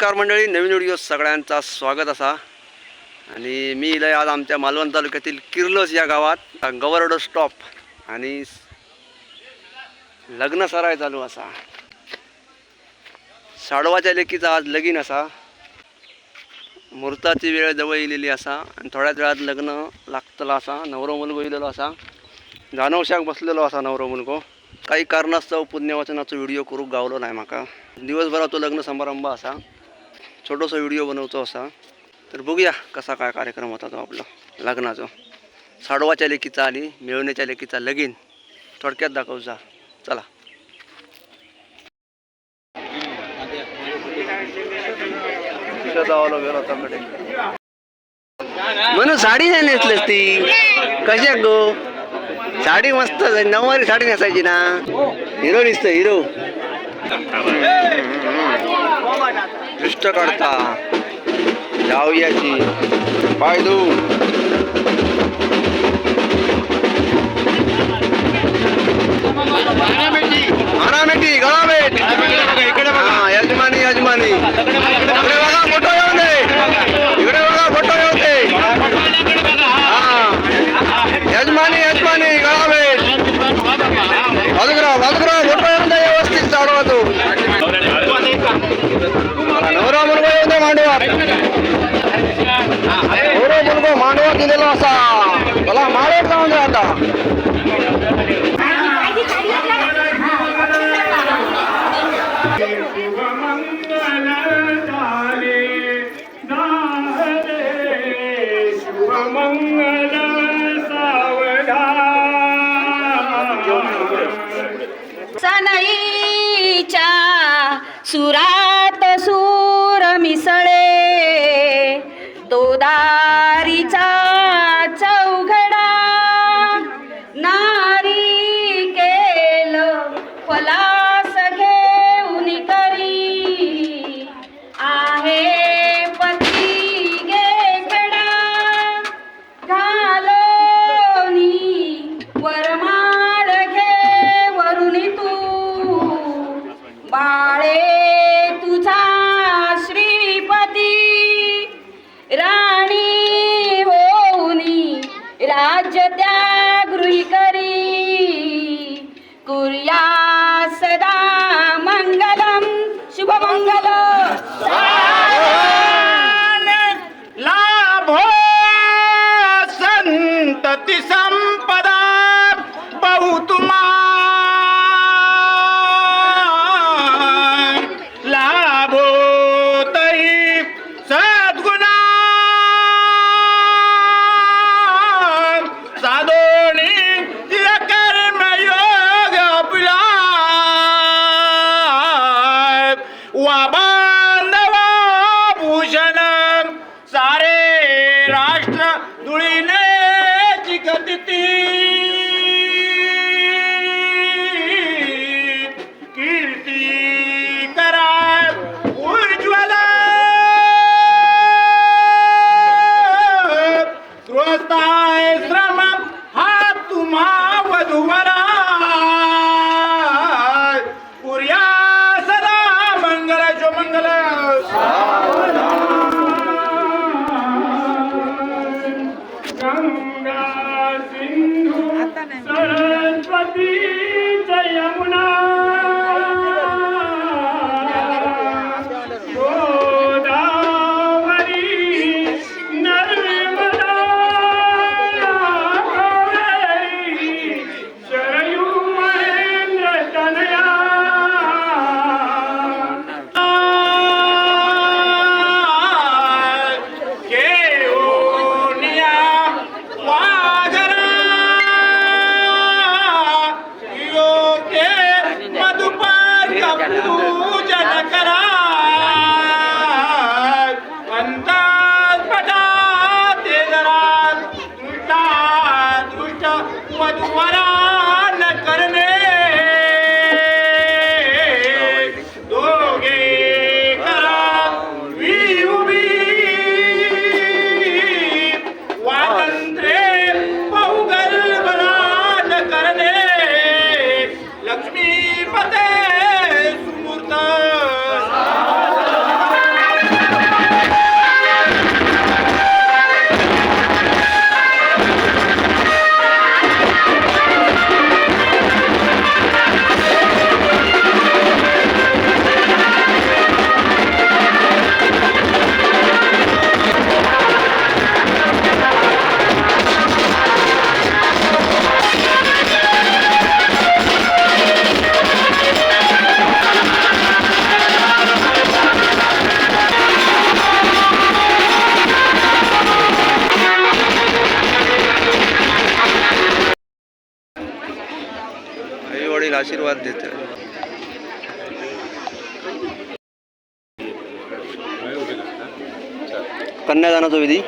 नमस्कार मंडळी नवीन व्हिडिओ सगळ्यांचा स्वागत असा. आणि मी इलय आज आमच्या मालवण तालुक्यातील किर्लोस या गावात गवरडो स्टॉप आणि लग्न सराय चालू असा. साडवाच्या लेकीचा आज लगीन असा. मुहूर्ताची वेळ जवळ येलेली असा आणि थोड्याच वेळात लग्न लागतलं असा नवरो मुलगो येलेलो असा. जानवशाक बसलेलो असा नवरो मुलगो. काही कारणास्तव पुण्यवाचनाचो व्हिडिओ करूंक गावलो नाही म्हाका दिवसभराचो लग्न समारंभ असा. छोटोसो व्हिडिओ बनवचो असा. तर बघूया कसा काय कार्यक्रम होता तो आपला लग्नाचो. साडवाच्या लेकीचा आणि मिळवण्याच्या लेकीचा लगीन. थोडक्यात दाखवचा चला. म्हणून साडी नाही नेसलीस ती. कशा गो? साडी मस्त आहे. नऊवारी साडी नेसायची ना. हिरो दिसतो हिरो. दृष्ट काढता जाऊयाची पायदू मारामेटी गळामेट हा यजमानी यजमानी इकडे बघा फोटो येऊ दे इकडे बघा फोटो येऊ दे हा यजमानी यजमानी गळामेट बाजूकराव बाजूकराव फोटो नवरा मुलगा येऊ दे मांडवा नवरा मुलगा मांडवा दिलेला असा मला जाऊन आता त्यात सूर मिसळे तो दारीचा राज्य त्या गृहिक आशीर्वाद देते कन्यादानाचा विधी?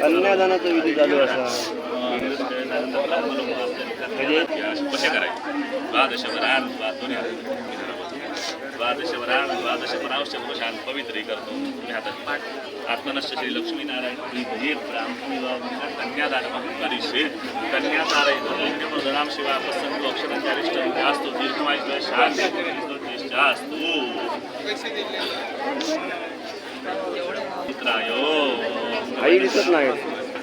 कन्यादानाचा विधी चालू असा. म्हणजे कसे करायचे पवित्रीकर्तुं दोन्ही आत्मनश्च श्री लक्ष्मीनारायण हे ब्राह्मणी कन्यादान करिष्ये। कन्यादारय शिवा प्रसन्न अक्षराचारिष्ट जास्तु दीर्घमायुष्य मित्रायो आई दिसत नाही.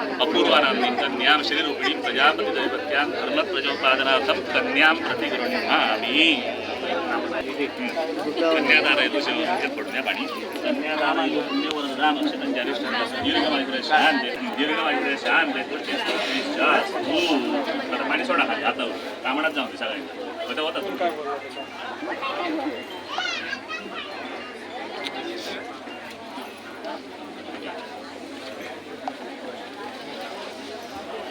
अपूर्वानां कन्यां श्रीरूपिणीं प्रजापती दैवत्यां धर्मप्रजोत्पादनार्थं कन्यां प्रतिगृह्णामि कन्यादान आहे तुझे व्यवस्थित पडण्या पाणी कन्यादानायो पुण्यवरदान अक्षतांच्या दीर्घमायुग्र शांत दीर्घमायुग्र शांत आता पाणी सोडा खाली आता कामणात जाऊन दे सगळ्यांना होता होता तुम्ही मला कन्यादान अभयदा पवित्र प्रभाव सांगतो या अक्षर या त्या पाणी डोळ्याक लाव अभयदा पवित्र प्रभाव सांगतो या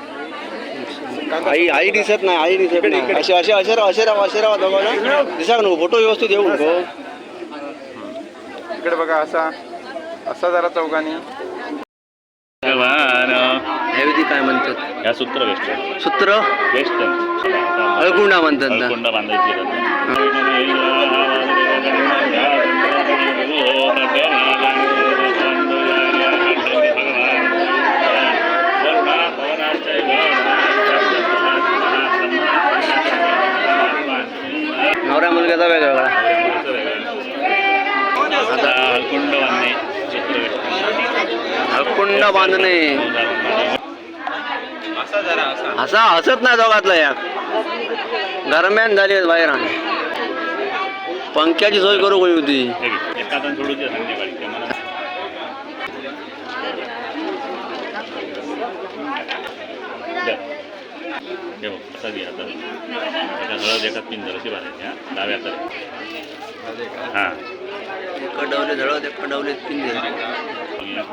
आई आई दिसत नाही आई दिसत नाही. असे असे असे राहा असे राहा असे राहा दोघांना दिसा नको फोटो व्यवस्थित येऊ नको इकडे बघा असा असा जरा चौकानी हे विधी काय म्हणतात? या सूत्र वेस्ट सूत्र? वेस्ट अळकुंडा म्हणतात ना. कोंडा बांधायची नवऱ्या मुलग्याचा वेगळा. आता कुंड बांधणे अळकुंड बांधणे. असा हसत नाही दोघातला या गरम्यान झाली बाहेर. पंख्याची सोय करू होती एका जण सोडून द्या संध्याकाळी ते मला द्या. हे। बघ असा घे आता एका हळद एका पिंजर अशी भरायची हा। डाव्या तर हां कडवले झळत कडवले पिंजे बघा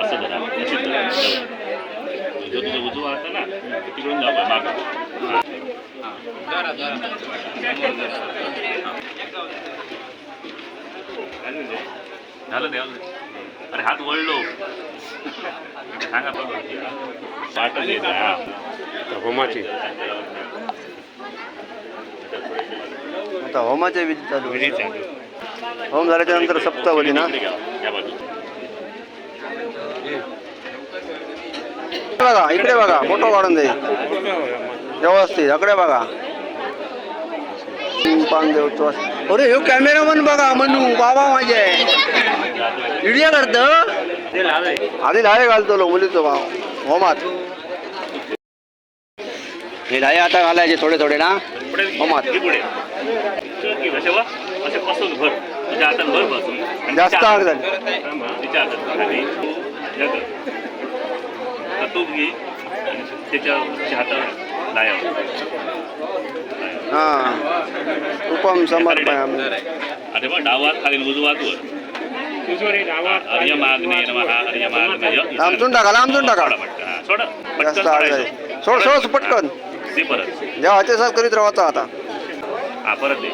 असं धरा निश्चित धरा जो तुझं उजवा आता ना तिकडून जाऊ माग. झालं द्यावं अरे हात वळलो. सांगा बघ पाठ दे हा होमाची. आता होमाच्या विधी चालू. विधी चालू. होम झाल्याच्यानंतर सप्तावली ना? बघा इकडे बघा फोटो काढून दे. व्यवस्थित इकडे बघा. पान देवतो अरे ह्यो कॅमेरामन बघा मनू बाबा माझे. व्हिडिओ करत. आधी लाळे घालतो लो मुलीचो भाव. होमात हे लाळे आता घालायचे थोडे थोडे ना. पुढे होमात. जास्त आग हातात- झाली. हा, हा उपम समर्पयाम अरे बा डावात खाली उजवात वर. अर्य मागणे नमः अर्य मागणे लांबचून टाका लांबचून टाका. सोडा पटकन, सोडा. पटकन जास्त सोडायचं. झाली सोड सोड पटकन. दे परत. जेव्हा साथ करीत राहता आता हा परत दे.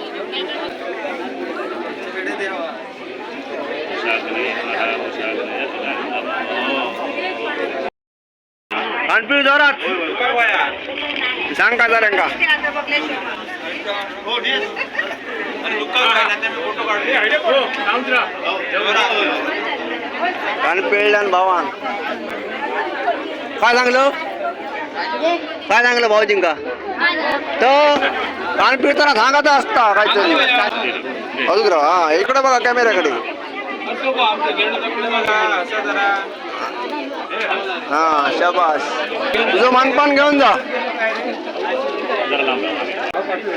शाग्ने नमः शाग्ने कानपिळ जोरात सांग का जरा का कानपिळल्यान भावान. काय सांगलं? काय सांगलं भाऊजींका? तो कान पिळताना सांगायचं असता काहीतरी. अजून हा इकडे बघा कॅमेऱ्याकडे. हा शाबास. तुझं मानपान घेऊन जा. जरा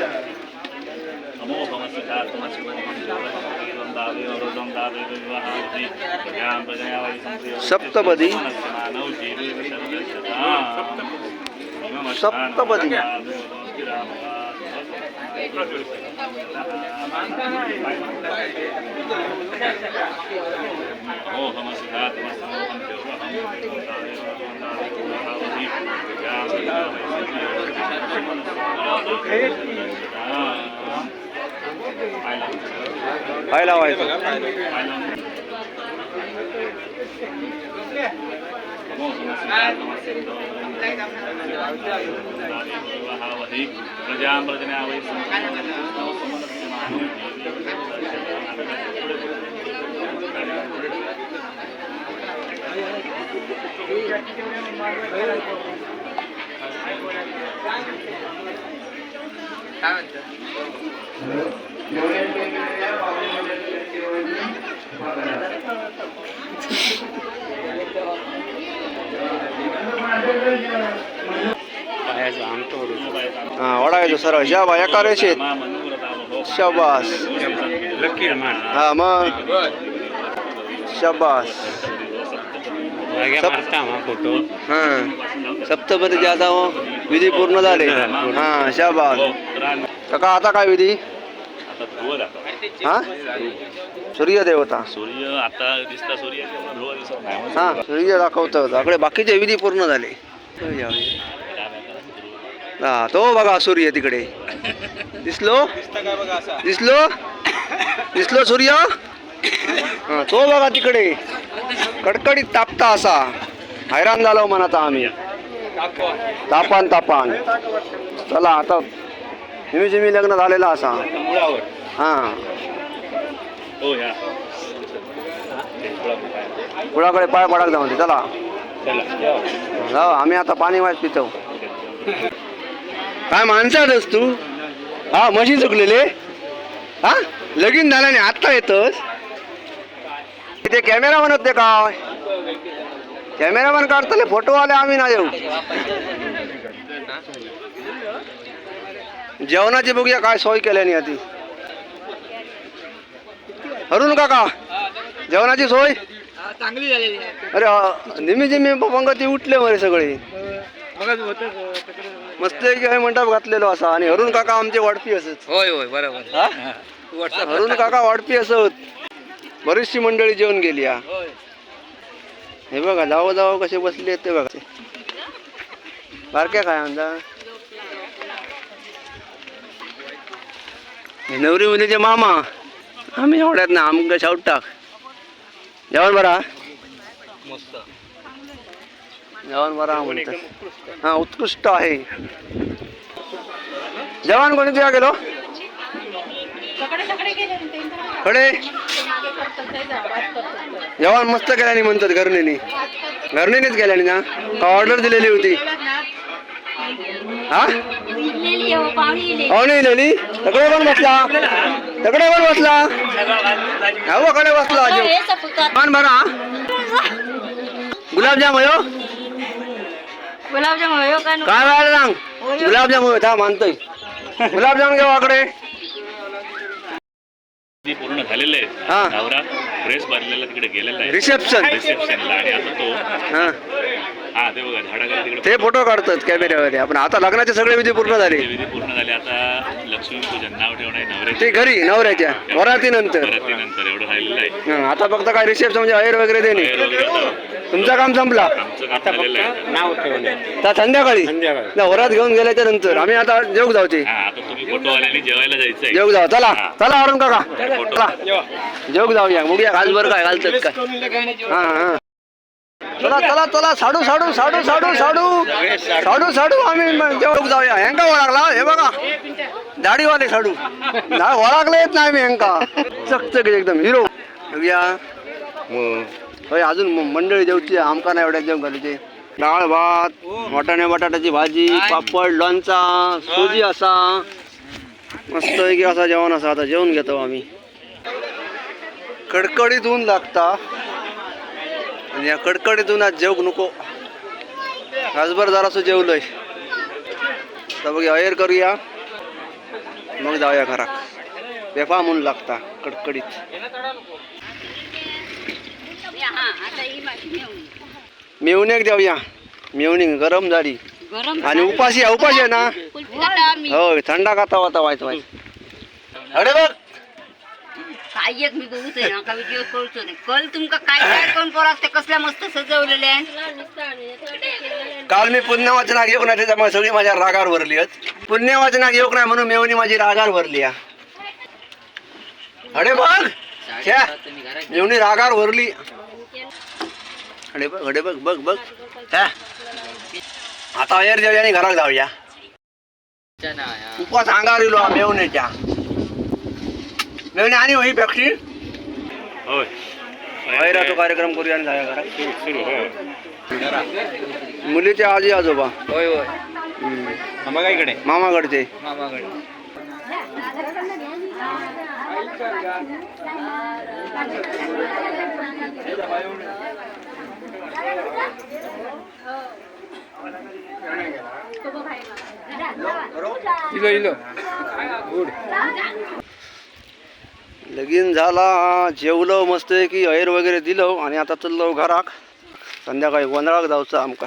लांब लांब. सप्तपदी सप्तपदी. काय लावायचं प्रजाप्रजना वै हा ओढायचं सरळ. शाबा एका रेषेत. शाबास. हा मग. शाबास. मारता हा फोटो। हा। सप्तपदी आता विधी पूर्ण झाले हा शाबास काका आता काय विधी? आता ध्रुव दाखव हा? सूर्य देवता। सूर्य आता दिसता सूर्य तेव्हा ध्रुव दिसत नाही हा सूर्य दाखवतं आपले बाकीचे विधी पूर्ण झाले। हा तो बघा सूर्य तिकडे. दिसलो? दिसलो? दिसलो सूर्य? हा तो बघा तिकडे. कडकडीत तापता असा. हैराण झालो म्हणता आम्ही. तापान तापान. चला आता हिमी जिमी लग्न झालेला असा. हा. हो ह्या कुणाकडे पाय पडाक जा म्हणते चला. जाऊ आम्ही आता पाणी वाच पितो. काय माणसातच तू? हा म्हशी चुकलेले? हा? लगीन झाल्याने आत्ता येतोस? इथे कॅमेरा म्हणत ते काय कॅमेरामॅन काढतले फोटो आले आम्ही ना येऊ जेवणाची बघूया काय सोय केल्याने आधी. अरुण काका जेवणाची सोय? चांगली झालेली अरे निमी जिमी पंगती उठले मरे सगळे. मस्त काय मंडप घातलेलो असा. आणि अरुण काका आमचे वाढपी असत. होय होय बरोबर. हा? अरुण काका वाढपी असत. बरीचशी मंडळी जेवण गेली हा. हे बघा जावं जावं कसे बसले ते बघा. बारक्या काय म्हणता? हे नवरी मुलीचे मामा. आम्ही एवढ्यात ना आमक शाऊट टाक. जेवण बरा जेवण बरा म्हणतात हा उत्कृष्ट आहे. जेवण कोणी तुया गेलो? कडे जेवण मस्त केल्याने म्हणतात घरणीने. घरणीनेच केल्याने ना? का ऑर्डर दिलेली होती? हा? पाहुणे तकडे पण बसला? तकडे पण बसला? हो कडे बसला जेवण बरा गुलाबजाम हो गुलाबजाम काय व्हायला सांग गुलाबजाम होय था मानतोय गुलाबजाम घेऊ आकडे. पूर्ण झालेले हा. आहे नवरा ड्रेस भरलेला तिकडे गेलेला आहे. रिसेप्शन रिसेप्शनला आणि आता तो हा. ते बघा तिकडे ते फोटो काढतात कॅमेऱ्यावर आपण आता लग्नाचे सगळे विधी पूर्ण झाले. ते विधी पूर्ण झाले. आता लक्ष्मी पूजन नाव ठेवणं आहे ते नवऱ्याचे घरी नवऱ्याच्या. वरातीनंतर. नंतर एवढं राहिलेलं आहे. हा, आता फक्त काय रिसेप्शन म्हणजे अहेर वगैरे देणे. बाहेर वगैरे आता तुमचं काम संपला. आमचं काम झालेलं आहे. नाव ठेवले संध्याकाळी. संध्याकाळी. ना, वरात घेऊन गेल्याच्यानंतर. आम्ही आता जेवू जाऊचे. हा आता तुम्ही फोटो आल्याने जेवायला जायचंय. जेवू जाऊ. चला. हा. चला अरुण काका. फोटो चला. जेवू. जाऊया बघूया घाल बरं काय घालतात काय. हा हा. चला चला चला. साडू साडू साडू साडू साडू. साडू साडू. आम्ही जेवढं जाऊया हेंका ओळखला? हे बघा. दाढीवाले साडू. ना ओळखले येत नाही मी हेंका चकचक एकदम. हिरो. बघूया. होय अजून म- मंडळी जेवची आमका नाही एवढ्या जेवण घालूचे डाळ भात वाटाणे बटाट्याची भाजी पापड लोणचा सोजी असा. मस्त की असा जेवण असा आता जेवण घेतो आम्ही. कडकडीत ऊन लागता. आणि या कडकडीत आज जेवूक नको. तासभर जरासं जेवलोय. तर बघ अयर करूया. मग जाऊया घरात. बेफाम ऊन लागता कडकडीत. मेवणीक देऊया. मेवणी गरम झाली. गरम आणि उपाशी आहे उपाशी आहे ना? हो थंडा खाता होता व्हायचं व्हायचं अरे बघ. काय एक मी बघूच आहे ना का व्हिडिओ कळतो नाही कल तुमका काय काय कोण पोर असते कसल्या मस्त सजवलेले आहे काल मी पुण्यवाचनाक येऊ नाही त्याच्यामुळे सगळी माझ्या रागावर भरली आहेत. पुण्यवाचनाक येऊ नाही म्हणून मेवणी माझी रागावर भरली आहे. अरे बघ. छ्या, मेवणी रागावर भरली. अरे बघ अरे बघ बघ बघ. छ्या. आता अयर जाऊया आणि घरात जाऊया. उपवास अंगावर येलो मेवणीच्या. मेवणी आणि होई फॅक्टरी? होय. तो कार्यक्रम करूया आणि जाऊया घरात. सुरू हो मुलीचे आजी आजोबा. होय होय. इकडे? मामाकडचे. मामाकडे. इलो इलो. गुड. लगीन झाला जेवलो मस्त की अहेर वगैरे दिलो आणि आता चाललो घराक. संध्याकाळी गोंधळाक जाऊचं आमका.